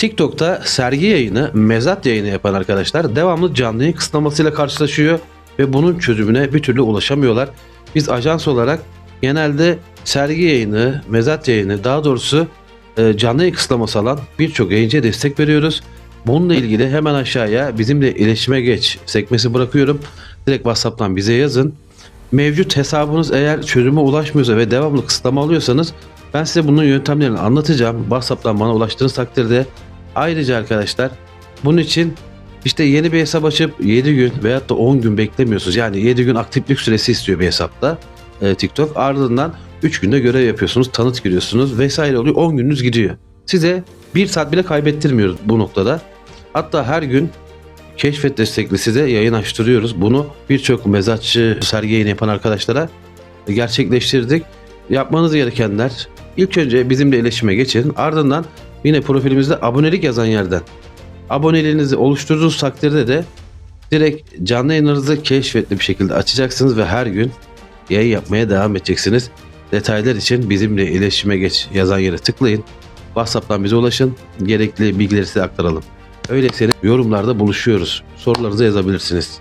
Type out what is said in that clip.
TikTok'ta sergi yayını, mezat yayını yapan arkadaşlar devamlı canlı yayın kısıtlamasıyla karşılaşıyor ve bunun çözümüne bir türlü ulaşamıyorlar. Biz ajans olarak genelde sergi yayını, mezat yayını daha doğrusu e, canlı yayın kısıtlaması alan birçok yayıncıya destek veriyoruz. Bununla ilgili hemen aşağıya bizimle iletişime geç sekmesi bırakıyorum. Direkt WhatsApp'tan bize yazın. Mevcut hesabınız eğer çözüme ulaşmıyorsa ve devamlı kısıtlama alıyorsanız ben size bunun yöntemlerini anlatacağım. WhatsApp'tan bana ulaştığınız takdirde ayrıca arkadaşlar bunun için işte yeni bir hesap açıp 7 gün veyahut da 10 gün beklemiyorsunuz. Yani 7 gün aktiflik süresi istiyor bir hesapta e, TikTok. Ardından 3 günde görev yapıyorsunuz, tanıt giriyorsunuz vesaire oluyor. 10 gününüz gidiyor. Size 1 saat bile kaybettirmiyoruz bu noktada. Hatta her gün keşfet destekli size yayın açtırıyoruz. Bunu birçok mezatçı sergi yayını yapan arkadaşlara gerçekleştirdik. Yapmanız gerekenler ilk önce bizimle iletişime geçin. Ardından yine profilimizde abonelik yazan yerden aboneliğinizi oluşturduğunuz takdirde de direkt canlı yayınlarınızı keşfetli bir şekilde açacaksınız ve her gün yayın yapmaya devam edeceksiniz. Detaylar için bizimle iletişime geç yazan yere tıklayın. WhatsApp'tan bize ulaşın. Gerekli bilgileri size aktaralım. Öyleyse yorumlarda buluşuyoruz. Sorularınızı yazabilirsiniz.